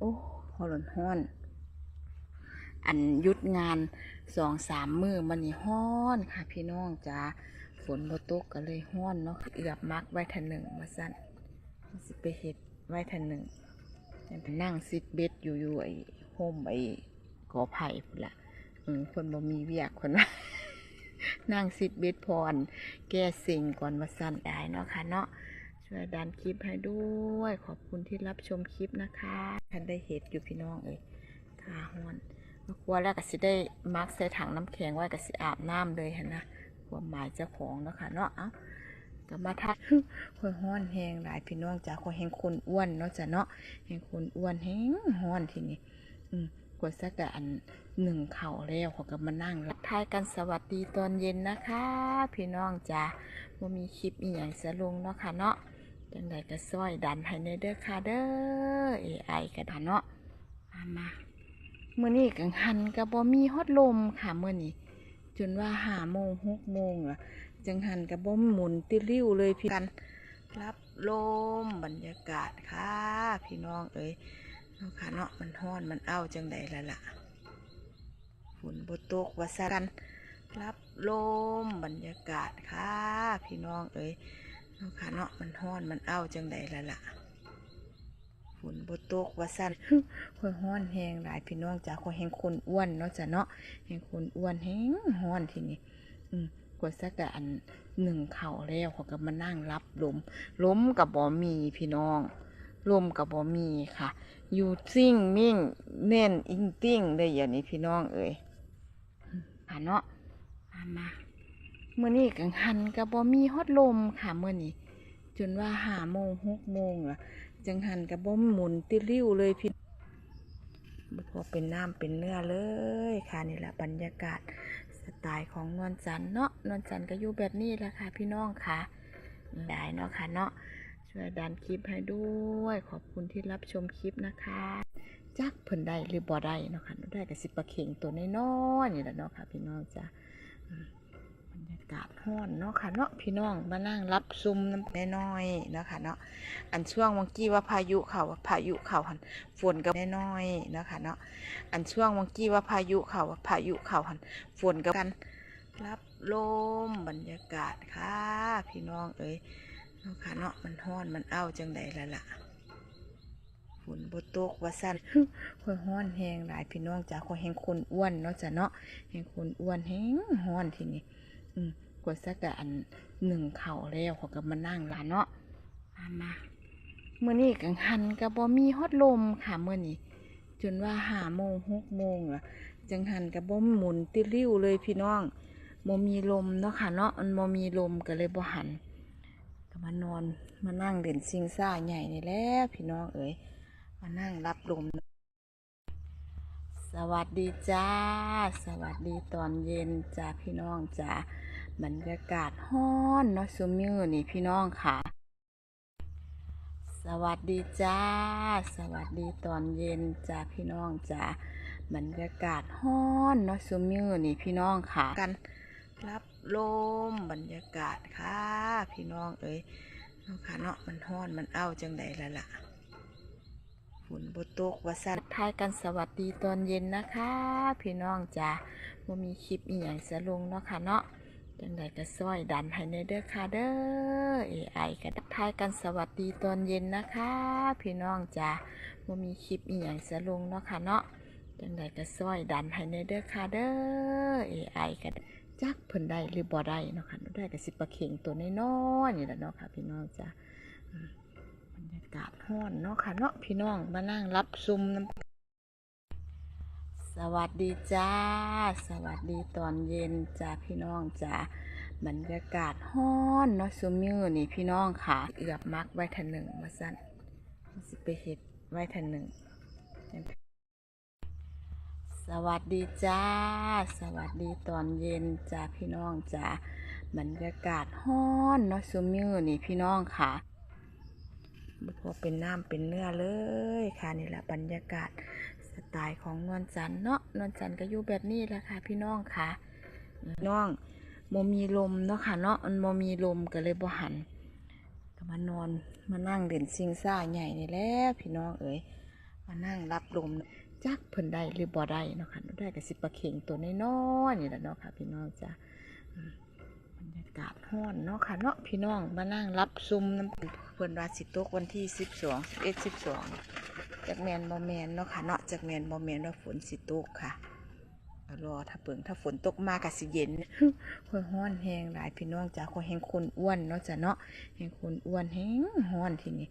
โอ้ฮอลนฮ้อน อันยุดงานสองสามมือมันนี่ฮ้อนค่ะ พี่น้องจ้าฝนบ่ตกก็เลยฮ้อนเนาะเอือบมักไว้ทันหนึ่งมาสั่นสิไปเฮ็ดไว้ทันหนึ่งยังไปนั่งซิดเบ็ดอยู่อยู่ไอ้โฮมไอ้กอไผ่พุ่นละอืมคนบ่มีเวียกคนว่านั่งซิดเบ็ดพร แก้สิ่งก่อนมาสั่นได้เนาะค่ะเนาะ ช่วยดันคลิปให้ด้วย ขอบคุณที่รับชมคลิปนะคะท่านได้เห็ดอยู่พี่น้องเอ้ยทาฮ้อนกลัวแล้วก็สิได้มักใส่ถังน้ำแข็งไว้ก็สิอาบน้ำเลยเห็นนะความหมายเจ้าของนะคะเนาะเอ้าก็มาทักคอยฮ้อนแหงหลายพี่น้องจ้าคอยแหงคนอ้วนเนาะจ้ะเนาะแหงคนอ้วนแหงฮ้อนทีนี้อืมกดสักกอันหนึ่งเข่าแล้วเขาก็มานั่งรับทายกันสวัสดีตอนเย็นนะคะ พี่น้องจ้าว่ามีคลิปอีหยังสะลงเนาะค่ะเนาะ จังใดก็ซอยดันให้ในเด้อค่ะเด้อ AI ก็ดันเนาะมามามื้อนี้กังหันก็บ่มีฮอดลมค่ะเมื้อนี้จนว่าห้าโมงหกโมงล่ะจังหันก็บ่หมุนติริ้วเลยพี่กันรับลมบรรยากาศค่ะ พี่น้องเอ้ยเนาะค่ะเนาะมันฮ้อนมันเอ้าจังใดละล่ะฝนบตกวาซันรับลมบรรยากาศค่ะ พี่น้องเอ้ย เนาะค่ะเนาะมันฮ้อนมันเอ้าจังใดล่ะล่ะฝนบ่ตกว่าสั่นคอยฮ้อนแหงหลายพี่น้องจ้าคอยแหงคนอ้วนเนาะจ้ะเนาะแหงคนอ้วนแหงฮ้อนทีนี้อืมกดสักอันหนึ่งเข่าแล้วเขาก็มานั่งรับลมล้มกับบ่มีพี่น้องลมกับบ่มีค่ะอยู่ซิ่งมิ่งเน่นอิงติ้งได้อย่างนี้พี่น้องเอ้ยอ่าเนาะมามา เมื่อนี้กังหันก็บ่มีฮอดลมค่ะเมื่อนี้จนว่าห้าโมงหกโมงล่ะจังหันก็บ่หมุนติริ้วเลยพี่บ่พอเป็นน้ำเป็นเนื้อเลยค่ะนี่แหละบรรยากาศสไตล์ของนวลจันเนาะนวลจันก็อยู่แบบนี้แหละค่ะ พี่น้องค่ะได้เนาะค่ะเนาะช่วยดันคลิปให้ด้วย ขอบคุณที่รับชมคลิปนะคะจักเพิ่นได้หรือบ่ได้เนาะค่ะได้กับสิบปลาเข่งตัวน้อยๆนี่แหละเนาะค่ะ พี่น้องจ้ะอืมบรรยา กาศห้อนเนาะค่ะเนาะพี่น้องมานั่งรับซุมน้ำน้อยๆเนาะค่ะเนาะอันช่วงวังกี้ว่าพายุเขาพายุเขาหันฝนก็น้อยๆเนาะค่ะเนาะอันช่วงวังกี้ว่าพายุเขาพายุเขาหันฝนก็กันรับลมบรรยากาศค่ะพี่น้องเอ้ยเนาะค่ะเนาะมันห้อนมันเอ้าจังใดล่ะล่ะฝนบ่ตกว่าสั่นค่อยฮ้อนแหงหลายพี่น้องจ้าค่อยแหงคนอ้วนเนาะจ้ะเนาะแหงคนอ้วนแหงฮ้อนทีนี้ อืมกดสักอันหนึ่งเข่าแล้วเขาก็มานั่งร้านเนาะมามามื้อนี้กังหันก็บ่มีฮอดลมค่ะมื้อนี้จนว่าห้าโมงหกโมงล่ะ จังหันก็บ่หมุนติริ้วเลยพี่น้องบ่มีลมเนาะค่ะเนาะมันบ่มีลมก็เลยบ่หันก็มานอนมานั่งเล่นซิงซ่าใหญ่นี่แหละพี่น้องเอ้ยมานั่งรับลมสวัสดีจ้า สวัสดีตอนเย็นจ้าพี่น้องจ้า บรรยากาศฮ้อนเนาะซุมือนี่พี่น้องค่ะ สวัสดีจ้า สวัสดีตอนเย็นจ้าพี่น้องจ้าบรรยากาศฮ้อนเนาะซุมือนี่พี่น้องค่ะกันรับลมบรรยากาศค่ะ พี่น้องเอ้ยเนาะค่ะเนาะมันฮ้อนมันเอ้าจังใดล่ะล่ะฝนบ่ตกวาสันทายกันสวัสดีตอนเย็นนะคะ พี่น้องจ้าว่ามีคลิปอีหยังสะลงเนาะค่ะเนาะ จังใดก็ซอยดันให้ในเด้อค่ะเด้อ AI ก็ทักทายกันสวัสดีตอนเย็นนะคะ พี่น้องจ้าว่ามีคลิปอีหยังสะลงเนาะค่ะเนาะจังใดก็ซอยดันให้ในเด้อค่ะเด้อ AI ก็จักเพิ่นได้หรือบ่ได้เนาะค่ะได้ก็สิปลาเข่งตัวน้อยๆนี่แหละเนาะค่ะ พี่น้องจ้าบรรยากาศห้อนเนาะค่ะเนาะพี่น้องมานั่งรับซุมน้ำ สวัสดีจ้า สวัสดีตอนเย็นจ้าพี่น้องจ้าบรรยากาศห้อนเนาะซุมือนี่พี่น้องค่ะ เอือบมักไว้ทันหนึ่งมาสั่นสิไปเห็ดไว้ทันหนึ่งสวัสดีจ้า สวัสดีตอนเย็นจ้าพี่น้องจ้าบรรยากาศห้อนเนาะซุมือนี่พี่น้องค่ะบ่พอเป็นน้ำเป็นเนื้อเลยค่ะนี่แหละบรรยากาศ สไตล์ของนวลจันเนาะนวลจันก็อยู่แบบนี้แหละค่ะ พี่น้องค่ะน้องโมมีลมเนาะค่ะเนาะมันโมมีลมก็เลยบ่หันก็มานอนมานั่งเล่นซิงซ่าใหญ่นี่แหละพี่น้องเอ๋ยมานั่งรับลมจักเพิ่นได้หรือบ่ได้เนาะค่ะได้กับสิปลาเข่งตัวน้อยๆนี่แหละเนาะค่ะ พี่น้องจ้ะบรรยากาศร้อนเนาะค่ะเนาะพี่น้องมานั่งรับซุมน้ำเพิ่นว่าสิตกวันที่สิบสองเอ็ดสิบสอง จากแมนบ่แมนเนาะค่ะเนาะจากแมนบ่แมนว่าฝนสิตกค่ะรอถ้าเปิงถ้าฝนตกมาก็สิเย็นค่อยฮ้อนแห้งหลายพี่น้องจ้ะค่อยแห้งคนอ้วนเนาะจ้ะเนาะแห้งคนอ้วนแห้งฮ้อนทีนี้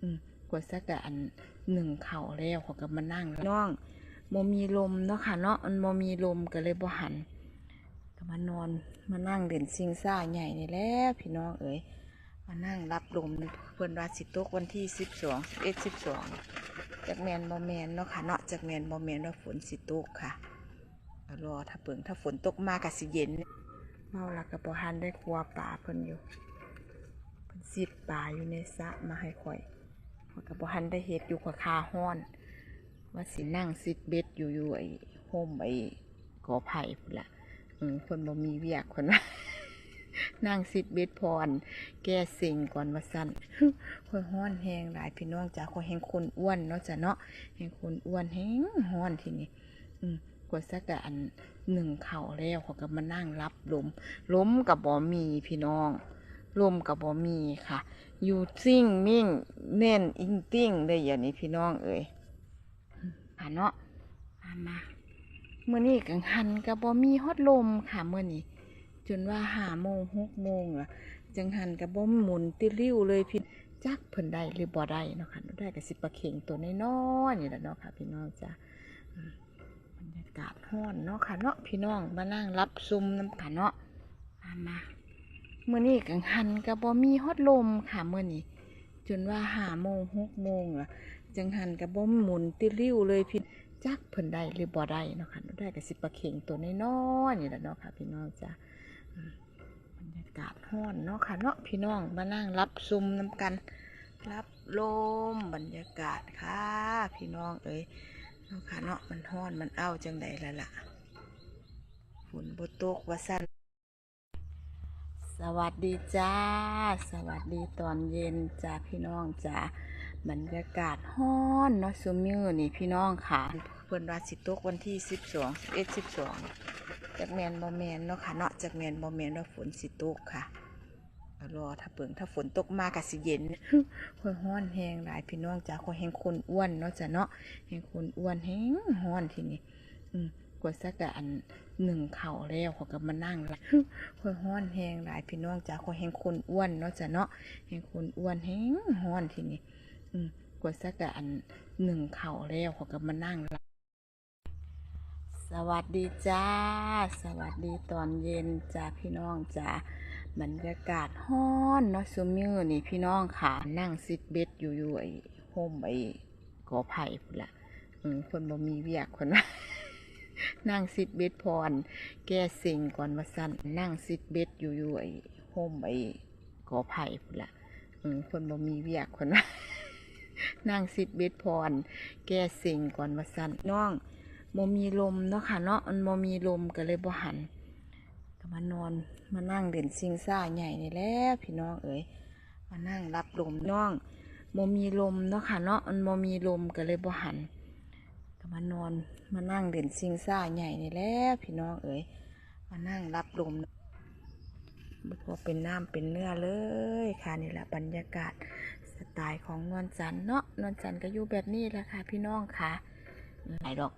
อืมกดสักกะอันหนึ่งเข่าแล้วเขาก็มานั่งน้องโมมีลมเนาะค่ะเนาะมันโมมีลมก็เลยบ่หันก็มานอนมานั่งเด่นซิงซ่าใหญ่นี่แหล้วพี่น้องเอ๋ยมานั่งรับลมเพิ่อนว่าสิตกวันที่สิบสองเอ็ดสิบสอง จากแมนบ่แมนเนาะค่ะเนาะจากแมนบ่แมนว่าฝนสิตกค่ะรอถ้าเปิงถ้าฝนตกมากก็สิเย็น เมาละก็บ่ทันได้กลัวป่าเพิ่นอยู่เพิ่นซิดป่าอยู่ในสระมาให้ข่อยข่อยก็บ่ทันได้เฮ็ดอยู่ข่อยคาฮ้อน ว่าสินั่งซิดเบ็ดอยู่อยู่ไอ้โฮมไอ้กอไผ่พุ่นละเออคนบ่มีเวียกคนว่า นั่งซิดเบ็ดพร แก้สิ่งก่อนว่าสั่นค่อยฮ้อนแหงหลายพี่น้องจ้าค่อยแหงคนอ้วนเนาะจ้ะเนาะแหงคนอ้วนแหงฮ้อนทีนี้อืมกดสักะอันหนึ่งเข่าแล้วเขาก็มานั่งรับลมล้มกับบ่มีพี่น้องลมกับบ่มีค่ะ อยู่ซิ่งมิ่งเน่นอิงติ้งได้อย่างนี้พี่น้องเอ่ยอ่าเนาะมามาเมื่อนี้กังหันกับบ่มีฮอดลมค่ะเมื่อนี้ จนว่าห้าโมงหกโมงล่ะ จังหันกับบ่หมุนติริ้วเลยพี่จักเพิ่นได้หรือบ่ได้เนาะค่ะได้กับสิปลาเข่งตัวน้อยๆนี่แหละเนาะค่ะ พี่น้องจ้ะบรรยากาศร้อนเนาะค่ะเนาะพี่น้องมานั่งรับซุมน้ำกันเนาะมามาเมื่อนี้กังหันกับบ่มีฮอดลมค่ะเมื่อนี้จนว่าห้าโมงหกโมงล่ะ จังหันกับบ่หมุนติริ้วเลยพี่จักเพิ่นได้หรือบ่ได้เนาะค่ะได้กับสิปลาเข่งตัวน้อยๆนี่แหละเนาะค่ะ พี่น้องจ้ะ บรรยากาศร้อนเนาะค่ะเนาะพี่น้องมานั่งรับซุมน้ำกัน รับลมบรรยากาศค่ะ พี่น้องเอ้ยเนาะค่ะเนาะมันร้อนมันเอ้าจังใดละล่ะฝนบตกว่าซั่นสวัสดีจ้า สวัสดีตอนเย็นจ้าพี่น้องจ้าบรรยากาศฮ้อนเนาะซุมือนี่พี่น้องค่ะเพิ่นว่าสิตกวันที่สิบสองเอ็ดสิบสอง จากแมนบ่แมนเนาะค่ะเนาะจากแมนบ่แมนว่าฝนสิตกค่ะรอถ้าเปิงถ้าฝนตกมาก็สิเย็นค่อยฮ้อนแหงหลายพี่น้องจ้าค่อยแหงคนอ้วนเนาะจ้ะเนาะแหงคนอ้วนแหงฮ้อนทีนี้อืมกวดสักกะอันหนึ่งเข่าแล้วเขาก็มานั่งละค่อยฮ้อนแหงหลายพี่น้องจ้าค่อยแหงคนอ้วนเนาะจ้ะเนาะแหงคนอ้วนแหงฮ้อนทีนี้อืมกวดสักกะอันหนึ่งเข่าแล้วเขาก็มานั่งละ สวัสดีจ้า สวัสดีตอนเย็นจ้าพี่น้องจ้าบรรยากาศฮ้อนเนาะซุมือนี่พี่น้องค่ะนั่งซิดเบ็ดอยู่อยู่ไอ้โฮมไอ้กอไผ่พุ่นละเออคนบ่มีเวียกคนว่านั่งซิดเบ็ดพร แก้สิ่งก่อนว่าสั้นนั่งซิดเบ็ดอยู่อยู่ไอ้โฮมไอ้กอไผ่พุ่นละเออคนบ่มีเวียกคนว่านั่งซิดเบ็ดพร แก้สิ่งก่อนว่าสั้นน้อง บ่มีลมเนาะค่ะเนาะมันบ่มีลมก็เลยบ่หันก็มานอนมานั่งเด่นซิงซ่าใหญ่นี่แหล้วพี่น้องเอ๋ยมานั่งรับลมน้องบ่มีลมเนาะค่ะเนาะมันบ่มีลมก็เลยบ่หันก็มานอนมานั่งเด่นซิงซ่าใหญ่นี่แหล้วพี่น้องเอ๋ยมานั่งรับลมบ่พอเป็นน้ำเป็นเนื้อเลยค่ะนี่แหละบรรยากาศสไตล์ของนวลจันทร์เนาะนวลจันทร์ก็อยู่แบบนี้แหละค่ะพี่น้องค่ะหลายดอก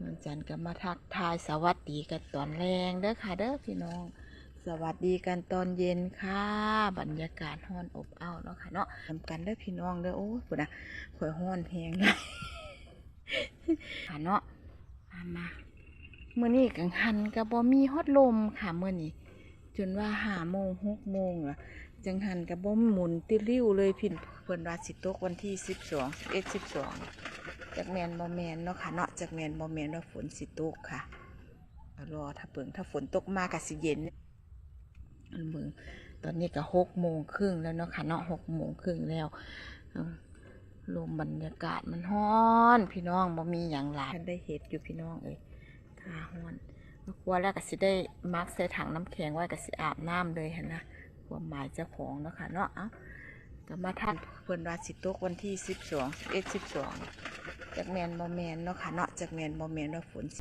นวลจันทร์ก็มาทักทายสวัสดีกันตอนแรงเด้อค่ะเด้อพี่น้อง สวัสดีกันตอนเย็นค่ะ บรรยากาศห้อนอบอ้าวเนาะค่ะเนาะทำกันเด้อพี่น้องเด้อโอ้ยปุ่นนะข่อยห้อนแหงเลยค่ะเนาะมามาเมื่อนี้กังหันกับบ่มีฮอดลมค่ะเมื่อนี้จนว่าห้าโมงหกโมงละจังหันกับบ่หมุนติริ้วเลยพี่เพิ่นว่าสิตกวันที่สิบสองเอ็ดสิบสอง จากแมนบ่แมนเนาะค่ะเนาะจากแมนบ่แมนว่าฝนสิตกค่ะรอถ้าเปิงถ้าฝนตกมาก็สิเย็นเบิ่งตอนนี้ก็หกโมงครึ่งแล้วเนาะค่ะเนาะหกโมงครึ่งแล้วอืมลมบรรยากาศมันฮ้อน พี่น้องบ่มีอย่างหลายได้เห็ดอยู่พี่น้องเอ้ยท่าฮ้อนกลัวแล้วก็สิได้มักใส่ถังน้ำแข็งไว้ก็สิอาบน้ำเลยเห็นนะความหมายเจ้าของเนาะค่ะเนาะเอ้า ก็มาทันเพิ่นว่าสิตกวันที่สิบสองสิบเอ็ดสิบสองจากแมนบ่แมนเนาะค่ะเนาะจากแมนบ่แมนว่าฝน